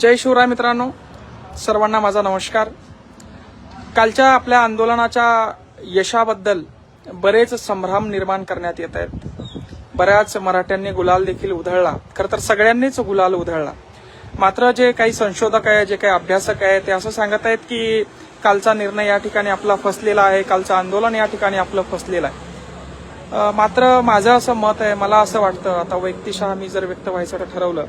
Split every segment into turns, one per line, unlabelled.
जय शिवराय मित्रांनो सर्वांना माझा नमस्कार. कालच्या आपल्या आंदोलनाच्या यशाबद्दल बरेच संभ्रम निर्माण करण्यात येत आहेत. बऱ्याच मराठ्यांनी गुलाल देखील उधळला. खरं तर सगळ्यांनीच गुलाल उधळला. मात्र जे काही संशोधक आहे जे काही अभ्यासक आहे ते असं सांगत आहेत की कालचा निर्णय या ठिकाणी आपला फसलेला आहे कालचं आंदोलन या ठिकाणी आपलं फसलेलं आहे. मात्र माझं असं मत आहे मला असं वाटतं आता व्यक्तिशः मी जर व्यक्त व्हायचं ठरवलं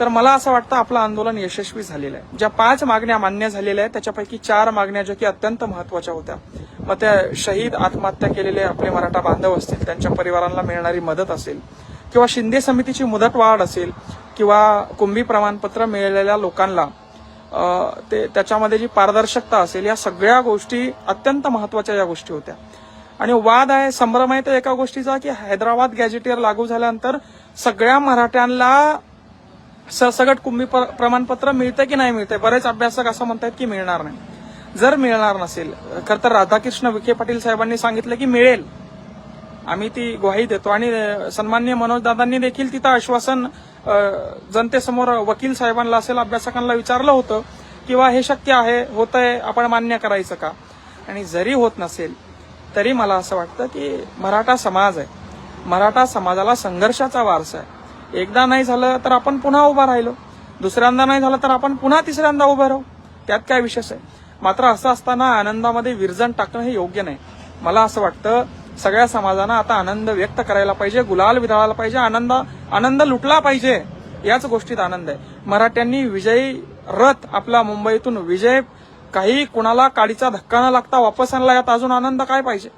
तर मला असं वाटतं आपलं आंदोलन यशस्वी झालेलं आहे. ज्या पाच मागण्या मान्य झालेल्या आहेत त्याच्यापैकी चार मागण्या ज्या की अत्यंत महत्त्वाच्या होत्या. मग त्या शहीद आत्महत्या केलेले आपले मराठा बांधव असतील त्यांच्या परिवारांना मिळणारी मदत असेल किंवा शिंदे समितीची मुदतवाढ असेल किंवा कुंभी प्रमाणपत्र मिळालेल्या लोकांना ते त्याच्यामध्ये जी पारदर्शकता असेल या सगळ्या गोष्टी अत्यंत महत्त्वाच्या या गोष्टी होत्या. आणि वाद आहे संभ्रम आहे तर एका गोष्टीचा की हैदराबाद गॅजेटियर लागू झाल्यानंतर सगळ्या मराठ्यांना सरसगट कुंभी प्रमाणपत्र मिळतं की नाही मिळतंय? बरेच अभ्यासक असं म्हणतात की मिळणार नाही. जर मिळणार नसेल खर तर राधाकृष्ण विखे पाटील साहेबांनी सांगितलं की मिळेल. आम्ही ती ग्वाही देतो. आणि सन्मान्य मनोजदादांनी देखील तिथं आश्वासन जनतेसमोर वकील साहेबांना असेल अभ्यासकांना विचारलं होतं किंवा हे शक्य आहे? होतंय? आपण मान्य करायचं का? आणि जरी होत नसेल तरी मला असं वाटतं की मराठा समाज आहे. मराठा समाजाला संघर्षाचा वारसा आहे. एकदा नाही झालं तर आपण पुन्हा उभा राहिलो. दुसऱ्यांदा नाही झालं तर आपण पुन्हा तिसऱ्यांदा उभं राहू. त्यात काय विशेष आहे? मात्र असं असताना आनंदामध्ये विरजण टाकणं हे योग्य नाही. मला असं वाटतं सगळ्या समाजानं आता आनंद व्यक्त करायला पाहिजे गुलाल विधाळायला पाहिजे आनंद आनंद लुटला पाहिजे याच गोष्टीत आनंद आहे. मराठ्यांनी विजयी रथ आपला मुंबईतून विजय काही कुणाला काडीचा धक्का न लागता वापस आणला यात अजून आनंद काय पाहिजे?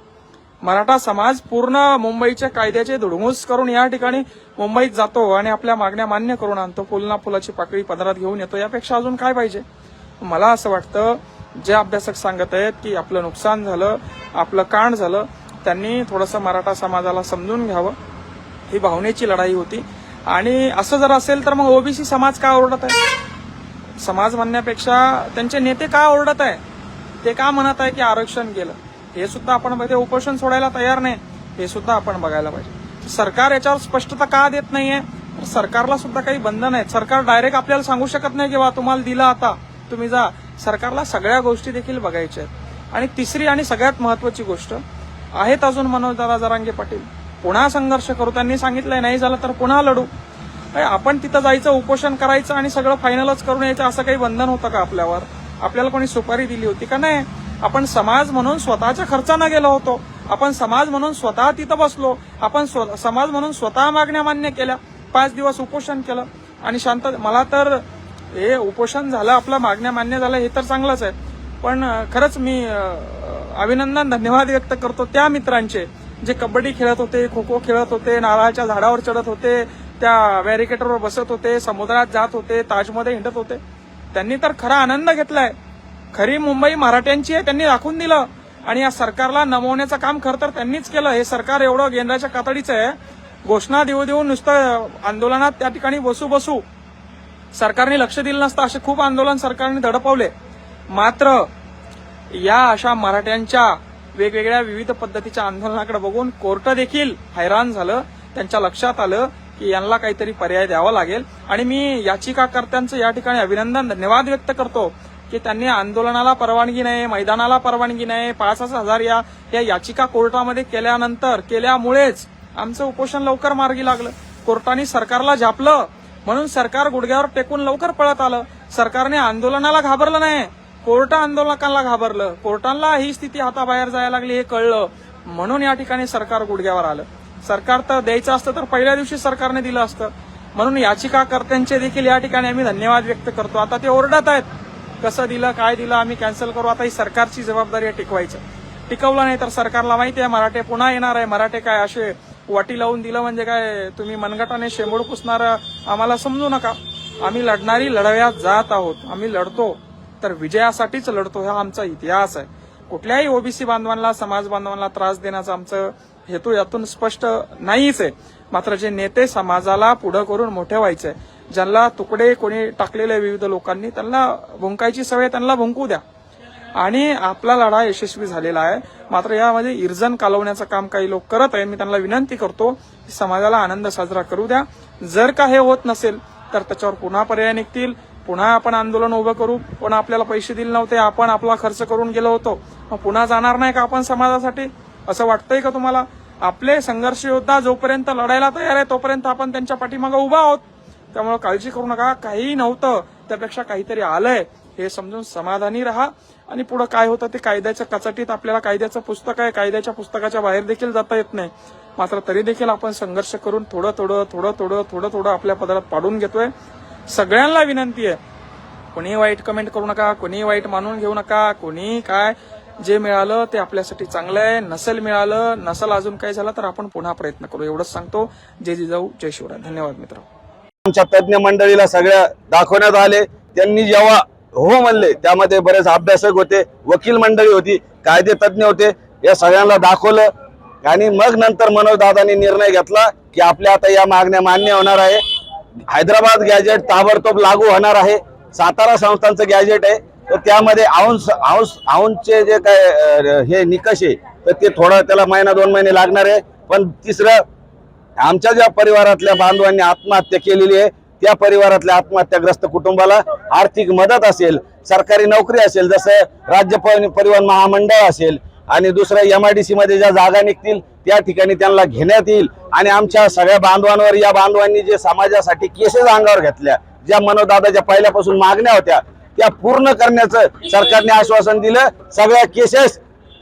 मराठा समाज पूर्ण मुंबईच्या कायद्याचे धुडमूस करून या ठिकाणी मुंबईत जातो आणि आपल्या मागण्या मान्य करून आणतो. पुलना पुलाची पाकळी पदरात घेऊन येतो. यापेक्षा अजून काय पाहिजे? मला असं वाटतं जे अभ्यासक सांगत आहेत की आपलं नुकसान झालं आपलं कांड झालं त्यांनी थोडंसं मराठा समाजाला समजून घ्यावं. ही भावनेची लढाई होती. आणि असं जर असेल तर मग ओबीसी समाज का ओरडत आहे? समाज म्हणण्यापेक्षा त्यांचे नेते का ओरडत आहे? ते का म्हणत आहे की आरक्षण गेलं? हे सुद्धा आपण बघते उपोषण सोडायला तयार नाही. हे सुद्धा आपण बघायला पाहिजे. सरकार याच्यावर स्पष्टता का देत नाहीये? तर सरकारला सुद्धा काही बंधन आहेत सरकार डायरेक्ट आपल्याला सांगू शकत नाही किंवा तुम्हाला दिलं आता तुम्ही जा. सरकारला सगळ्या गोष्टी देखील बघायच्या आहेत. आणि तिसरी आणि सगळ्यात महत्वाची गोष्ट आहेत अजून मनोजदादा जरांगे पाटील. पुन्हा संघर्ष करू. त्यांनी सांगितलंय नाही झालं तर पुन्हा लढू. आपण तिथं जायचं उपोषण करायचं आणि सगळं फायनलच करून यायचं असं काही बंधन होतं का आपल्यावर? आपल्याला कोणी सुपारी दिली होती का? नाही. आपण समाज म्हणून स्वतःच्या खर्चानं गेलो होतो. आपण समाज म्हणून स्वतः तिथं बसलो. आपण स्व- समाज म्हणून स्वतः मागण्या मान्य केल्या. पाच दिवस उपोषण केलं. आणि शांत मला तर हे उपोषण झालं आपलं मागण्या मान्य झालं हे तर चांगलंच आहे. पण खरंच मी अभिनंदन धन्यवाद व्यक्त करतो त्या मित्रांचे जे कबड्डी खेळत होते खो खो खेळत होते नारळाच्या झाडावर चढत होते त्या बॅरिकेडवर बसत होते समुद्रात जात होते ताजमध्ये हिंडत होते. त्यांनी तर खरा आनंद घेतलाय. खरी मुंबई मराठ्यांची आहे त्यांनी दाखवून दिलं. आणि या सरकारला नमवण्याचं काम खरं तर त्यांनीच केलं. हे सरकार एवढं गेंद्राच्या कातडीचं आहे. घोषणा देऊ देऊन नुसतं आंदोलनात त्या ठिकाणी बसू बसू सरकारने लक्ष दिलं नसतं. असे खूप आंदोलन सरकारने धडपवले मात्र या अशा मराठ्यांच्या वेगवेगळ्या विविध पद्धतीच्या आंदोलनाकडे बघून कोर्ट देखील हैराण झालं. त्यांच्या लक्षात आलं की यांना काहीतरी पर्याय द्यावा लागेल. आणि मी याचिकाकर्त्यांचं या ठिकाणी अभिनंदन धन्यवाद व्यक्त करतो. की त्यांनी आंदोलनाला परवानगी नाही मैदानाला परवानगी नाही पाच पाच हजार या या याचिका कोर्टामध्ये केल्यानंतर केल्यामुळेच आमचं उपोषण लवकर मार्गी लागलं. कोर्टाने सरकारला झापलं. म्हणून सरकार गुडघ्यावर टेकून लवकर पळत आलं. सरकारने आंदोलनाला घाबरलं नाही. कोर्ट आंदोलकांना घाबरलं. कोर्टांना ही स्थिती हाताबाहेर जायला लागली हे कळलं. म्हणून या ठिकाणी सरकार गुडघ्यावर आलं. सरकार तर द्यायचं असतं तर पहिल्या दिवशी सरकारने दिलं असतं. म्हणून याचिकाकर्त्यांचे देखील या ठिकाणी आम्ही धन्यवाद व्यक्त करतो. आता ते ओरडत आहेत. कसं दिलं काय दिलं आम्ही कॅन्सल करू. आता ही सरकारची जबाबदारी आहे टिकवायचं. टिकवलं नाही तर सरकारला माहिती आहे मराठे पुन्हा येणार आहे. मराठे काय असे वाटी लावून दिलं म्हणजे काय तुम्ही मनगटाने शेंबूड पुसणार आम्हाला समजू नका. आम्ही लढणारी लढव्यात जात आहोत. आम्ही लढतो. तर विजयासाठीच लढतो हा आमचा इतिहास आहे. कुठल्याही ओबीसी बांधवांना समाज बांधवांना त्रास देण्याचा आमचं हेतू यातून स्पष्ट नाहीच आहे. मात्र जे नेते समाजाला पुढं करून मोठे व्हायचे ज्यांना तुकडे कोणी टाकलेले विविध लोकांनी त्यांना भुंकायची सवय त्यांना भुंकू द्या. आणि आपला लढा यशस्वी झालेला आहे. मात्र यामध्ये इर्जन कालवण्याचं काम काही लोक करत आहे मी त्यांना विनंती करतो की समाजाला आनंद साजरा करू द्या. जर का हे होत नसेल तर त्याच्यावर पुन्हा पर्याय निघतील. पुन्हा आपण आंदोलन उभं करू. पण आपल्याला पैसे दिले नव्हते आपण आपला खर्च करून गेलो होतो. मग पुन्हा जाणार नाही का आपण समाजासाठी? असं वाटतंय का तुम्हाला? आपले संघर्ष योद्धा जोपर्यंत लढायला तयार आहे तोपर्यंत आपण त्यांच्या पाठीमागे उभा आहोत. त्यामुळे काळजी करू नका. काही नव्हतं त्यापेक्षा काहीतरी आलंय. हे समजून समाधानी राहा. आणि पुढे काय होतं ते कायद्याच्या कचाटीत आपल्याला कायद्याचं पुस्तक आहे. कायद्याच्या पुस्तकाच्या बाहेर देखील जाता येत नाही. मात्र तरी देखील आपण संघर्ष करून थोडं थोडं थोडं थोडं थोडं थोडं आपल्या पदरात पाडून घेतोय. सगळ्यांना विनंती आहे. कोणीही वाईट कमेंट करू नका. कोणीही वाईट मानून घेऊ नका. कोणीही काय जे मिळालं ते आपल्यासाठी चांगलं आहे. नसेल मिळालं नसल अजून काय झालं तर आपण पुन्हा प्रयत्न करू. एवढंच सांगतो. जय जिजाऊ जय शिवराय. धन्यवाद मित्र
आमच्या तज्ज्ञ मंडळीला सगळ्या दाखवण्यात आले. त्यांनी जेव्हा हो म्हणले त्यामध्ये बरेच अभ्यासक होते वकील मंडळी होती कायदे तज्ज्ञ होते या सगळ्यांना दाखवलं. आणि मग नंतर मनोजदादांनी निर्णय घेतला की आपल्या आता या मागण्या मान्य होणार आहे. हैदराबाद गॅजेट ताबडतोब लागू होणार आहे. सातारा संस्थांचं गॅजेट आहे. तर त्यामध्ये औंस औंस औंसचे जे काय हे निकष आहे तर ते थोडं त्याला महिना दोन महिने लागणार आहे. पण तिसरं आमच्या ज्या परिवारातल्या बांधवांनी आत्महत्या केलेली आहे त्या परिवारातल्या आत्महत्याग्रस्त कुटुंबाला आर्थिक मदत असेल सरकारी नोकरी असेल जसं राज्य परिवहन महामंडळ असेल आणि दुसरं एम आय डी सी मध्ये ज्या जागा निघतील त्या ठिकाणी त्यांना घेण्यात येईल. आणि आमच्या सगळ्या बांधवांवर या बांधवांनी जे समाजासाठी केसेस अंगावर घेतल्या ज्या मनोदादाच्या पहिल्यापासून मागण्या होत्या त्या पूर्ण करण्याचं सरकारने आश्वासन दिलं. सगळ्या केसेस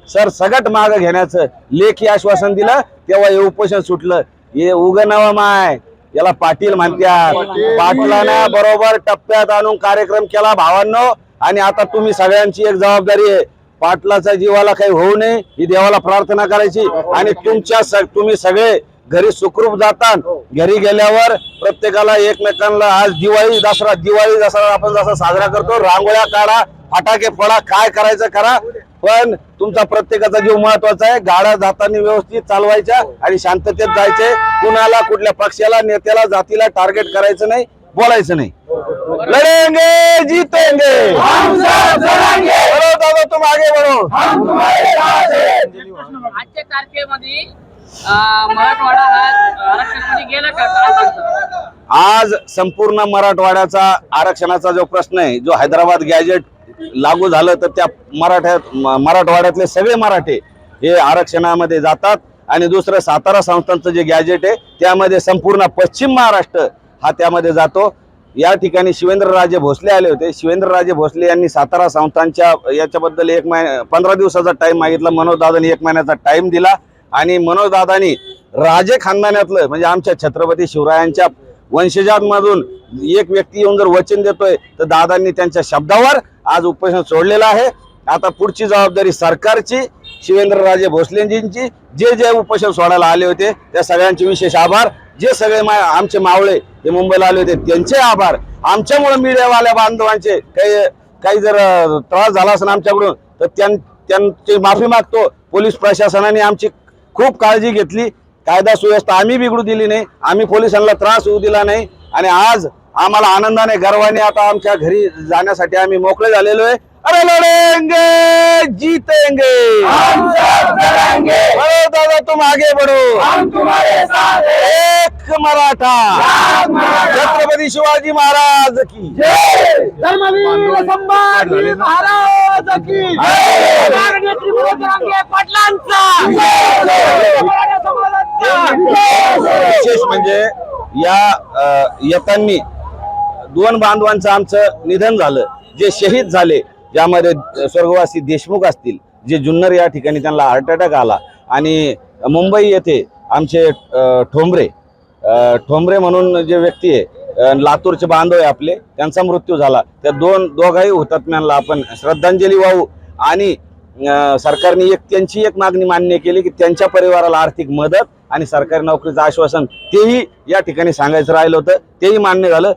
सर सगट माग घेण्याचं लेखी आश्वासन दिलं. तेव्हा हे उपोषण सुटलं. हे उग नवं माय. याला पाटील म्हणतात. पाटलानं बरोबर टप्प्यात आणून कार्यक्रम केला भावांनो. आणि आता तुम्ही सगळ्यांची एक जबाबदारी आहे. पाटलाचा जीवाला काही होऊ नये ही देवाला प्रार्थना करायची. आणि तुमच्या तुम्ही सगळे घरी सुखरूप जातात घरी गेल्यावर प्रत्येकाला एकमेकांना आज दिवाळी दसरा दिवाळी दसरा आपण जसा साजरा करतो रांगोळ्या काढा फटाके फोडा काय करायचं करा. पण तुमचा प्रत्येकाचा जीव महत्त्वाचा आहे. गाड्या जाताना व्यवस्थित चालवायच्या आणि शांततेत जायचे. कुणाला कुठल्या पक्षाला नेत्याला जातीला टार्गेट करायचं नाही बोलायचं नाही. लढेंगे जीतेंगे. दादा तुम आगे बढ़ो.
आजच्या तारखेमध्ये अं, मराठवाडा आरक्षणामध्ये गेला का? काय सांगता?
आज संपूर्ण मराठवाड्याचा आरक्षणाचा जो प्रश्न आहे जो हैदराबाद गॅजेट लागू झालं तर त्या मराठ्यात मराठवाड्यातले सगळे मराठे हे आरक्षणामध्ये जातात आणि दुसरं सातारा संस्थांचं जे गॅजेट आहे त्यामध्ये संपूर्ण पश्चिम महाराष्ट्र हा त्यामध्ये जातो. या ठिकाणी शिवेंद्रराजे भोसले आले होते. शिवेंद्रराजे भोसले यांनी सातारा संस्थांच्या याच्याबद्दल एक महिन्या पंधरा दिवसाचा टाईम मागितला. मनोजदादांनी एक महिन्याचा टाईम दिला. आणि मनोज दादांनी राजे खानदानातलं म्हणजे आमच्या छत्रपती शिवरायांच्या वंशजांमधून एक व्यक्ती येऊन जर वचन देतोय तर दादांनी त्यांच्या शब्दावर आज उपोषण सोडलेलं आहे. आता पुढची जबाबदारी सरकारची शिवेंद्रराजे भोसलेजींची. जे जे उपोषण सोडायला आले होते त्या सगळ्यांचे विशेष आभार. जे सगळे मा आमचे मावळे हे मुंबईला आले होते त्यांचे आभार. आमच्यामुळे मीडियावाल्या बांधवांचे काही काही जर त्रास झाला असेल आमच्याकडून तर त्यां त्यांची माफी मागतो. पोलीस प्रशासनाने आमची खूप काळजी घेतली. कायदा सुव्यवस्था आम्ही बिघडू दिली नाही आम्ही पोलिसांना त्रास होऊ दिला नाही आणि आज आम्हाला आनंदाने गर्वाने आता आमच्या घरी जाण्यासाठी आम्ही मोकळे झालेलो आहे. अरे लढेंगे जीतेंगे. बड़ो दादा तुम आगे बढ़ो. एक मराठा. छत्रपती शिवाजी महाराज की.
धर्मवीर संभाजी महाराज की. पाटलांचा.
म्हणजे या अ, येतांनी दोन बांधवांचं आमचं निधन झालं. जे शहीद झाले ज्यामध्ये स्वर्गवासी देशमुख असतील जे जुन्नर या ठिकाणी त्यांना हार्ट अटॅक आला. आणि मुंबई येथे आमचे ठोंबरे ठोंबरे म्हणून जे व्यक्ती आहे लातूरचे बांधव आहे आपले त्यांचा मृत्यू झाला. त्या दोन दोघाही हुतात्म्यांना आपण श्रद्धांजली वाहू आणि सरकारने एक त्यांची एक मागणी मान्य केली की त्यांच्या परिवाराला आर्थिक मदत आणि सरकारी नोकरीचं आश्वासन तेही या ठिकाणी सांगायचं राहिलं होतं तेही मान्य झालं.